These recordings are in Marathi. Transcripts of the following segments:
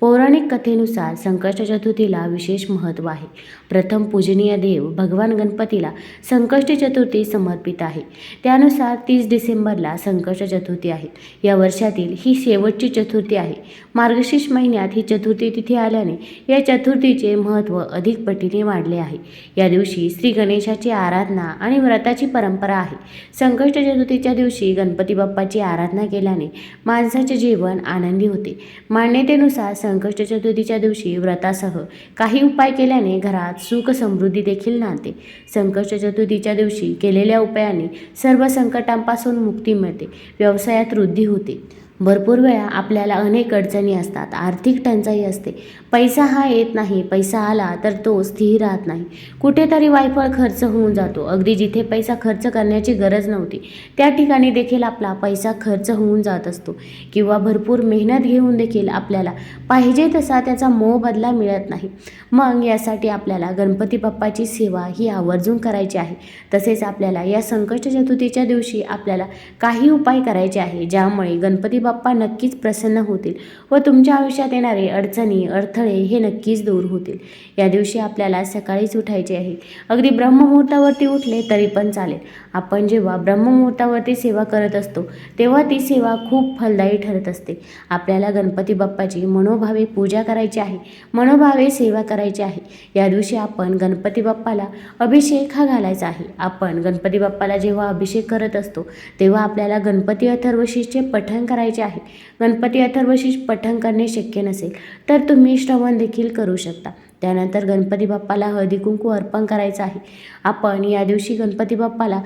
पौराणिक कथेनुसार संकष्ट चतुर्थीला विशेष महत्त्व आहे. प्रथम पूजनीय देव भगवान गणपतीला संकष्ट चतुर्थी समर्पित आहे. त्यानुसार तीस डिसेंबरला संकष्ट चतुर्थी आहे. या वर्षातील ही शेवटची चतुर्थी आहे. मार्गशीर्ष महिन्यात ही चतुर्थी तिथी आल्याने या चतुर्थीचे महत्त्व अधिक पटीने वाढले आहे. या दिवशी श्री गणेशाची आराधना आणि व्रताची परंपरा आहे. संकष्ट चतुर्थीच्या दिवशी गणपती बाप्पाची आराधना केल्याने माणसाचे जीवन आनंदी होते. मान्यतेनुसार संकष्ट चतुर्थीच्या दिवशी व्रतासह काही उपाय केल्याने घरात सुख समृद्धी देखील नाते. संकष्ट चतुर्थीच्या दिवशी केलेल्या उपायाने सर्व संकटांपासून मुक्ती मिळते. व्यवसायात वृद्धी होते. भरपूर वेळा आपल्याला अनेक अडचणी असतात. आर्थिक टंचाई असते. पैसा हा येत नाही. पैसा आला तर तो स्थिर राहत नाही. कुठेतरी वायफळ खर्च होऊन जातो. अगदी जिथे पैसा खर्च करण्याची गरज नव्हती त्या ठिकाणी देखील आपला पैसा खर्च होऊन जात असतो. किंवा भरपूर मेहनत घेऊन देखील आपल्याला पाहिजे तसा त्याचा मोबदला मिळत नाही. मग यासाठी आपल्याला गणपती बाप्पाची सेवा ही आवर्जून करायची आहे. तसेच आपल्याला या संकष्ट चतुर्थीच्या दिवशी आपल्याला काही उपाय करायचे आहे ज्यामुळे गणपती बाप्पा नक्कीच प्रसन्न होतील व तुमच्या आयुष्यात येणारे अडचणी अडथळे हे नक्कीच दूर होतील. या दिवशी आपल्याला सकाळीच उठायचे आहे. अगदी ब्रह्ममुहूर्तावरती उठले तरी पण चालेल. आपण जेव्हा ब्रह्ममुहूर्तावरती सेवा करत असतो तेव्हा ती सेवा खूप फलदायी ठरत असते. आपल्याला गणपती बाप्पाची मनोभावे पूजा करायची आहे. मनोभावे सेवा करायची आहे. या दिवशी आपण गणपती बाप्पाला अभिषेक हा घालायचा आहे. आपण गणपती बाप्पाला जेव्हा अभिषेक करत असतो तेव्हा आपल्याला गणपती अथर्वशीचे पठण करायचे आहे. गणपती अथर्वशीष पठण करणे शक्य नसेल तर तुम्ही श्रवण देखील करू शकता. त्यानंतर गणपती बाप्पाला हळदी कुंकू अर्पण करायचं आहे. आपण या दिवशी गणपती बाप्पाला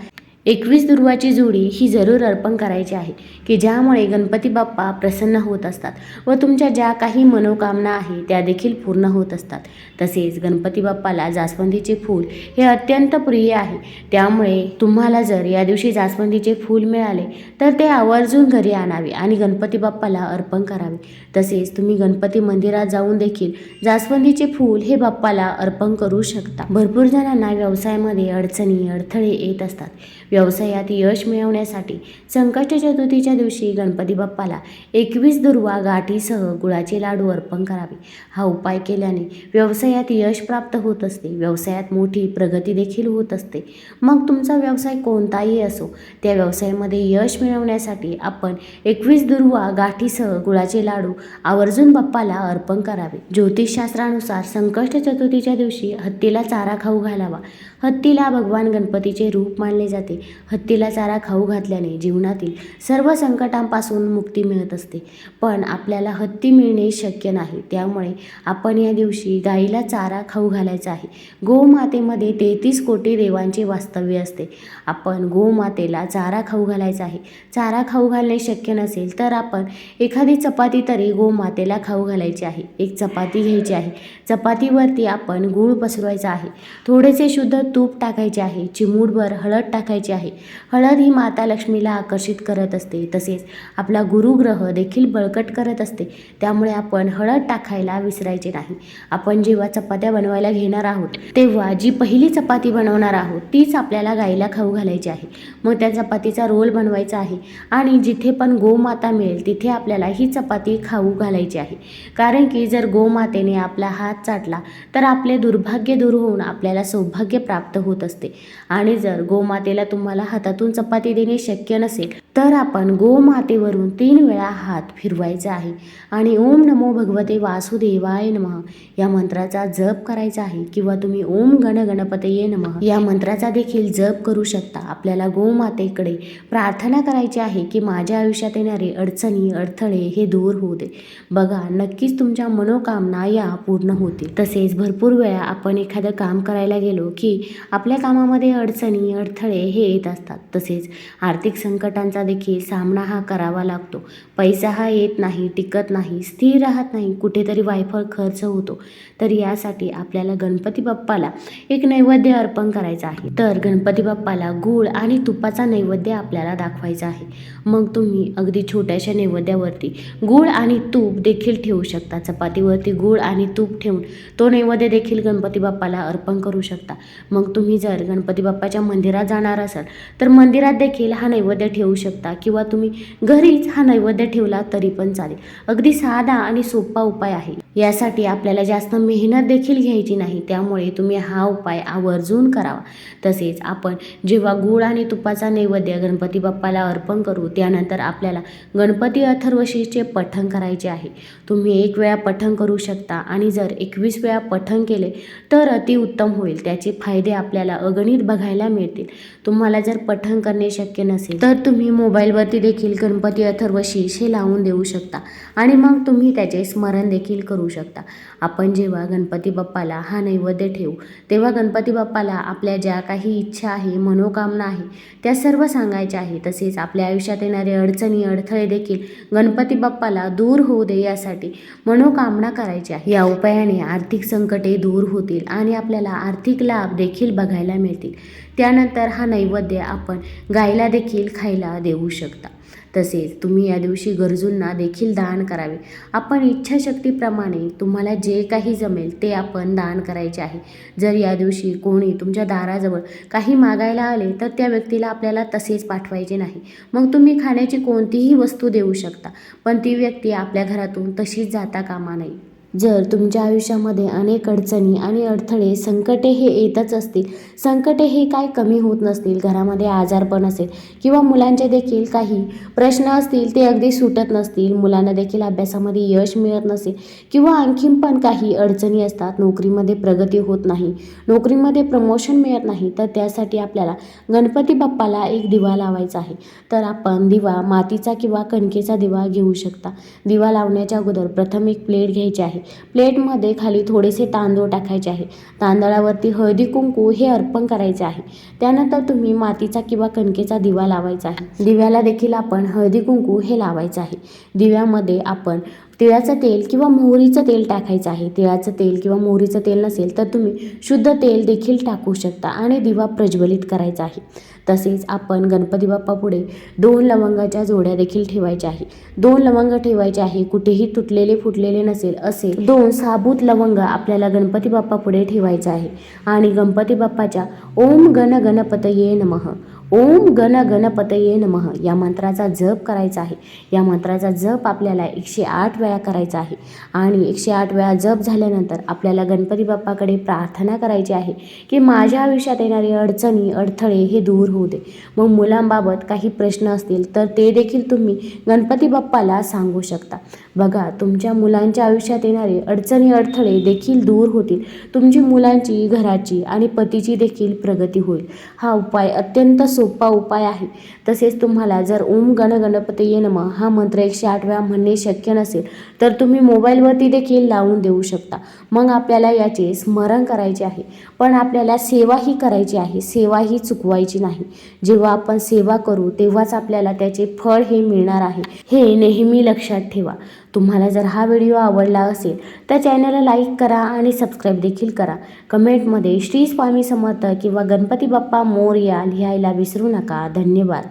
एकवीस दुर्वाची जोडी ही जरूर अर्पण करायची आहे की ज्यामुळे गणपती बाप्पा प्रसन्न होत असतात व तुमच्या ज्या काही मनोकामना आहे त्या देखील पूर्ण होत असतात. तसेच गणपती बाप्पाला जास्वंदीचे फूल हे अत्यंत प्रिय आहे. त्यामुळे तुम्हाला जर या दिवशी जास्वंदीचे फूल मिळाले तर ते आवर्जून घरी आणावे आणि गणपती बाप्पाला अर्पण करावे. तसेच तुम्ही गणपती मंदिरात जाऊन देखील जास्वंदीचे फूल हे बाप्पाला अर्पण करू शकता. भरपूर जणांना व्यवसायामध्ये अडचणी अडथळे येत असतात. व्यवसायात यश मिळवण्यासाठी संकष्ट चतुर्थीच्या दिवशी गणपती बाप्पाला एकवीस दुर्वा गाठीसह गुळाचे लाडू अर्पण करावे. हा उपाय केल्याने व्यवसायात यश प्राप्त होत असते. व्यवसायात मोठी प्रगती देखील होत असते. मग तुमचा व्यवसाय कोणताही असो त्या व्यवसायामध्ये यश मिळवण्यासाठी आपण एकवीस दुर्वा गाठीसह गुळाचे लाडू आवर्जून बाप्पाला अर्पण करावे. ज्योतिषशास्त्रानुसार संकष्ट चतुर्थीच्या दिवशी हत्तीला चारा खाऊ घालावा. हत्तीला भगवान गणपतीचे रूप मानले जाते. हत्तीला चारा खाऊ घातल्याने जीवनातील सर्व संकटांपासून मुक्ती मिळत असते. पण आपल्याला हत्ती मिळणे शक्य नाही. त्यामुळे आपण या दिवशी गाईला चारा खाऊ घालायचा आहे. गोमातेमध्ये तेहतीस कोटी देवांचे वास्तव्य असते. आपण गोमातेला चारा खाऊ घालायचा आहे. चारा खाऊ घालणे शक्य नसेल तर आपण एखादी चपाती तरी गोमातेला खाऊ घालायची आहे. एक चपाती घ्यायची आहे. चपातीवरती आपण गूळ पसरवायचा आहे. थोडेसे शुद्ध तूप टाकायचे आहे. चिमूटभर हळद टाकायची आहे. हळद ही माता लक्ष्मीला आकर्षित करत असते. तसेच आपला गुरुग्रह देखील बळकट करत असते. त्यामुळे आपण हळद टाकायला विसरायचे नाही. आपण जेव्हा चपात्या बनवायला घेणार आहोत तेव्हा जी पहिली चपाती बनवणार आहोत तीच आपल्याला गाईला खाऊ घालायची आहे. मग त्या चपातीचा रोल बनवायचा आहे. आणि जिथे पण गोमाता मिळेल तिथे आपल्याला ही चपाती खाऊ घालायची आहे. कारण की जर गोमातेने आपला हात चाटला तर आपले दुर्भाग्य दूर होऊन आपल्याला सौभाग्य प्राप्त होत असते. आणि जर गोमातेला तुम्हाला हातातून चपाती देणे शक्य नसेल तर आपण गोमातेवरून तीन वेळा हात फिरवायचा आहे. आणि ओम नमो भगवते वासुदेवाय नमः. या मंत्राचा जप करायचा आहे किंवा तुम्ही ओम गण गणपतये नमः. या मंत्राचा देखील जप करू शकता. आपल्याला गोमातेकडे प्रार्थना करायची आहे की माझ्या आयुष्यात येणारे अडचणी अडथळे हे दूर होऊ दे. बघा नक्कीच तुमच्या मनोकामना या पूर्ण होतील. तसेच भरपूर वेळा आपण एखादं काम करायला गेलो की आपल्या कामामध्ये अडचणी अडथळे हे येत असतात. तसेच आर्थिक संकटांचा देखील सामना हा करावा लागतो. पैसा हा येत नाही टिकत नाही स्थिर राहत नाही कुठेतरी वायफळ खर्च होतो. तर यासाठी आपल्याला गणपती बाप्पाला एक नैवेद्य अर्पण करायचा आहे. तर गणपती बाप्पाला गूळ आणि तुपाचा नैवेद्य आपल्याला दाखवायचा आहे. मग तुम्ही अगदी छोट्याशा नैवेद्यावरती गूळ आणि तूप देखील ठेवू शकता. चपातीवरती गूळ आणि तूप ठेवून तो नैवेद्य देखील गणपती बाप्पाला अर्पण करू शकता. मग तुम्ही जर गणपती बाप्पाच्या मंदिरात जाणार असाल तर मंदिरात देखील हा नैवेद्य ठेवू शकता किंवा तुम्ही घरीच हा नैवेद्य ठेवला तरी पण चालेल. अगदी साधा आणि सोपा उपाय आहे. यासाठी आपल्याला जास्त मेहनत देखील घ्यायची नाही. त्यामुळे तुम्ही हा उपाय आवर्जून करावा. तसेच आपण जेव्हा गूळ आणि तुपाचा नैवेद्य गणपती बाप्पाला अर्पण करू त्यानंतर आपल्याला गणपती अथर्वशीचे पठण करायचे आहे. तुम्ही एक वेळा पठण करू शकता आणि जर एकवीस वेळा पठण केले तर अतिउत्तम होईल. त्याचे फायदे आपल्याला अगणित बघायला मिळतील. तुम्हाला जर पठण करणे शक्य नसेल तर तुम्ही मोबाईलवरती देखील गणपती अथर्वशीष हे लावून देऊ शकता. आणि मग तुम्ही त्याचे स्मरण देखील करू शकता. आपण जेव्हा गणपती बाप्पाला हा नैवेद्य ठेवू तेव्हा गणपती बाप्पाला आपल्या ज्या काही इच्छा आहे मनोकामना आहे त्या सर्व सांगायच्या आहे. तसेच आपल्या आयुष्यात येणारे अडचणी अडथळे देखील गणपती बाप्पाला दूर होऊ दे यासाठी मनोकामना करायची आहे या उपायाने आर्थिक संकटे दूर होतील आणि आपल्याला आर्थिक लाभ देखील बघायला मिळतील. त्यानंतर हा नैवेद्य आपण गायला देखील खायला देऊ शकता. तसेच तुम्ही या दिवशी गरजूंना देखील दान करावे. आपण इच्छाशक्तीप्रमाणे तुम्हाला जे काही जमेल ते आपण दान करायचे आहे. जर या दिवशी कोणी तुमच्या दाराजवळ काही मागायला आले तर त्या व्यक्तीला आपल्याला तसेच पाठवायचे नाही. मग तुम्ही खाण्याची कोणतीही वस्तू देऊ शकता पण ती व्यक्ती आपल्या घरातून तशीच जाता कामा नये. जर तुमच्या आयुष्यामध्ये अनेक अडचणी आणि अडथळे संकटे हे येतच असतील संकटे हे काय कमी होत नसतील घरामध्ये आजारपण असेल किंवा मुलांचे देखील काही प्रश्न असतील ते अगदी सुटत नसतील मुलांना देखील अभ्यासामध्ये यश मिळत नसेल किंवा आणखीन पण काही अडचणी असतात नोकरीमध्ये प्रगती होत नाही नोकरीमध्ये प्रमोशन मिळत नाही तर त्यासाठी आपल्याला गणपती बाप्पाला एक दिवा लावायचा आहे. तर आपण दिवा मातीचा किंवा कणकेचा दिवा घेऊ शकता. दिवा लावण्याच्या अगोदर प्रथम एक प्लेट घ्यायची आहे. प्लेटमध्ये खाली थोडेसे तांदूळ टाकायचे आहे. तांदळावरती हळदी कुंकू हे अर्पण करायचे आहे. त्यानंतर तुम्ही मातीचा किंवा कणकेचा दिवा लावायचा आहे. दिव्याला देखील आपण हळदी कुंकू हे लावायचं आहे. दिव्यामध्ये आपण तिळाचं तेल किंवा मोहरीचं तेल टाकायचं आहे. तिळाचं तेल किंवा मोहरीचं तेल नसेल तर तुम्ही शुद्ध तेल देखील टाकू शकता आणि दिवा प्रज्वलित करायचा आहे. तसेच आपण गणपती बाप्पापुढे दोन लवंगाच्या जोड्या देखील ठेवायच्या आहे. दोन लवंग ठेवायचे आहे. कुठेही तुटलेले फुटलेले नसेल असे दोन साबूत लवंग आपल्याला गणपती बाप्पापुढे ठेवायचं आहे. आणि गणपती बाप्पाच्या ओम गण गणपतये नमः. ओम गण गणपतये नमः या मंत्राचा जप करायचा आहे. या मंत्राचा जप आपल्याला एकशे आठ वेळा करायचा आहे. आणि एकशे आठ वेळा जप झाल्यानंतर आपल्याला गणपती बाप्पाकडे प्रार्थना करायची आहे की माझ्या आयुष्यात येणारे अडचणी अडथळे हे दूर होऊ दे. मग मुलांबाबत काही प्रश्न असतील तर ते देखील तुम्ही गणपती बाप्पाला सांगू शकता. बघा तुमच्या मुलांच्या आयुष्यात येणारे अडचणी अडथळे देखील दूर होतील. तुमची मुलांची घराची आणि पतीची देखील प्रगती होईल. हा उपाय अत्यंत सोपा उपाय आहे. तसेच तुम्हाला जर ओम गण गणपती नम हा मंत्र एकशे आठ वेळा म्हणणे शक्य नसेल तर तुम्ही मोबाईलवरती देखील लावून देऊ शकता. मग आपल्याला याचे स्मरण करायचे आहे. पण आपल्याला सेवाही करायची आहे. सेवाही चुकवायची नाही. जेव्हा आपण सेवा करू तेव्हाच आपल्याला त्याचे फळ हे मिळणार आहे. हे नेहमी लक्षात ठेवा. तुम्हाला जर हा व्हिडिओ आवडला असेल तर चॅनलला लाईक करा आणि सबस्क्राईब देखील करा. कमेंटमध्ये श्री स्वामी समर्थ किंवा गणपती बाप्पा मोरया लिहायला विसरू नका. धन्यवाद.